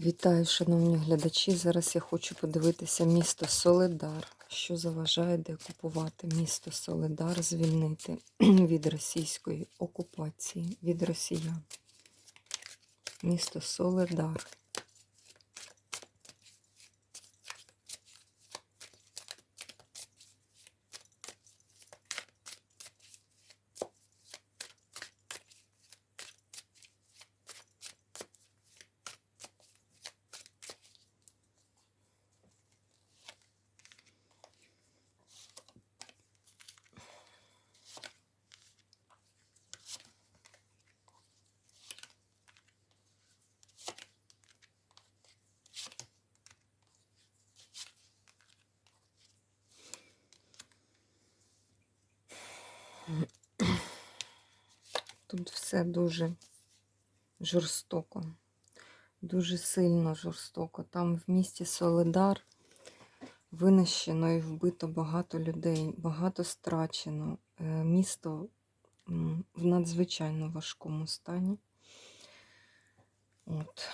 Вітаю, шановні глядачі. Зараз я хочу подивитися місто Соледар. Що заважає деокупувати місто Соледар, звільнити від російської окупації, від росіян. Місто Соледар. Тут все дуже жорстоко, дуже сильно жорстоко. Там в місті Соледар винищено і вбито багато людей, багато страчено. Е, Місто в надзвичайно важкому стані. От.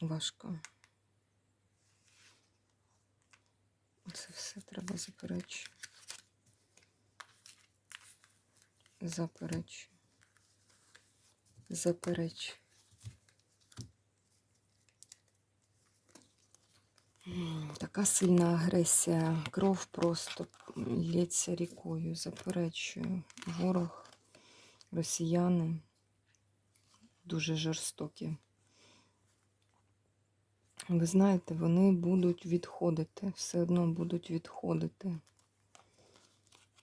Важко. Це все треба заперечу. Заперечу. Заперечу. Така сильна агресія, кров просто лється рікою. Заперечую. Ворог, росіяни дуже жорстокі. Ви знаєте, вони будуть відходити, все одно будуть відходити.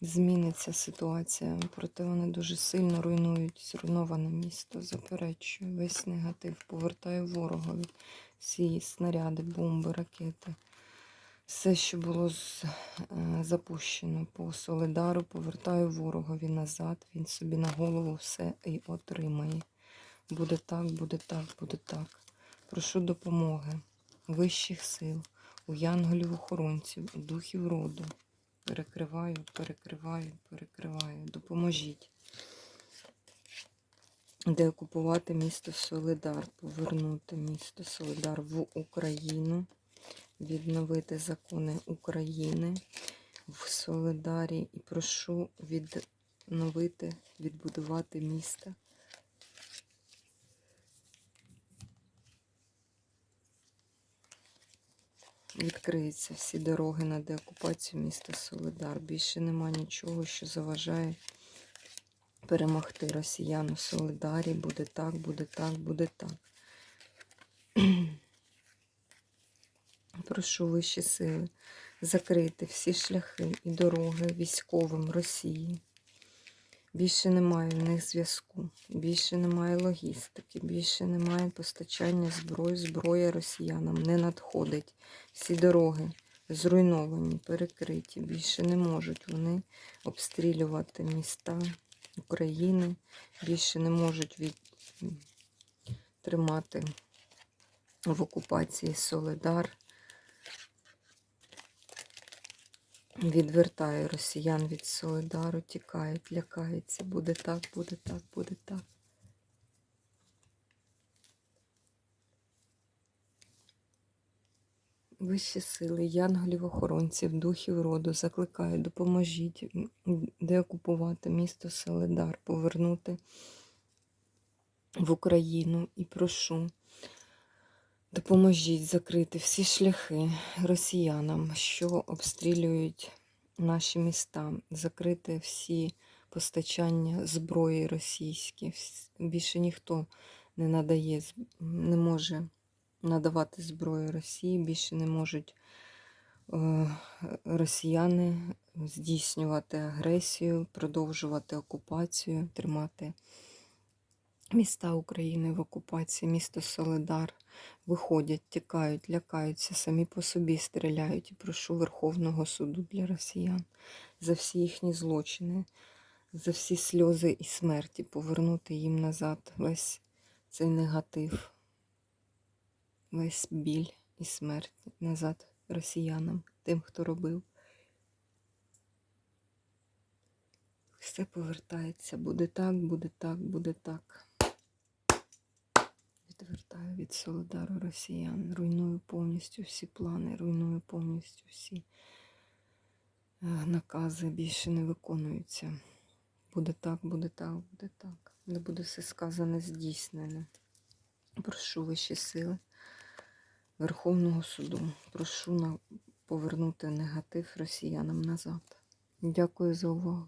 Зміниться ситуація, проте вони дуже сильно руйнують зруйноване місто. Заперечую, весь негатив повертаю ворогові. Всі снаряди, бомби, ракети. Все, що було е, запущено по Солидару, повертаю ворогові назад. Він собі на голову все і отримає. Буде так, буде так, буде так. Прошу допомоги вищих сил, у янголів-охоронців, у духів роду. Перекриваю, перекриваю, перекриваю. Допоможіть. Де окупувати місто Солидар, повернути місто Солидар в Україну, відновити закони України в Солидарі і прошу відновити, відбудувати місто. Відкриються всі дороги на деокупацію міста Солидар. Більше нема нічого, що заважає перемогти росіян у Солидарі. Буде так, буде так, буде так. Прошу вищі сили закрити всі шляхи і дороги військовим Росії. Більше немає в них зв'язку, більше немає логістики, більше немає постачання зброї, зброя росіянам не надходить. Всі дороги зруйновані, перекриті. Більше не можуть вони обстрілювати міста України, більше не можуть від... тримати в окупації Солидар. Відвертає росіян від Солидару, тікають, лякаються. Буде так, буде так, буде так. Вищі сили, янголів, охоронців, духів роду закликаю, допоможіть деокупувати місто Солидар, повернути в Україну і прошу. Допоможіть закрити всі шляхи росіянам, що обстрілюють наші міста, закрити всі постачання зброї російські. Більше ніхто не надає, не може надавати зброю Росії, більше не можуть е, росіяни здійснювати агресію, продовжувати окупацію, тримати міста України в окупації, місто Солидар виходять, тікають, лякаються, самі по собі стріляють і прошу Верховного суду для росіян за всі їхні злочини, за всі сльози і смерті повернути їм назад весь цей негатив, весь біль і смерть назад росіянам, тим, хто робив. Все повертається. Буде так, буде так, буде так. Відвертаю від Солодару росіян. Руйную повністю всі плани, руйную повністю всі е, накази більше не виконуються. Буде так, буде так, буде так. Не буде все сказане здійснене. Прошу вищі сили Верховного суду. Прошу повернути негатив росіянам назад. Дякую за увагу.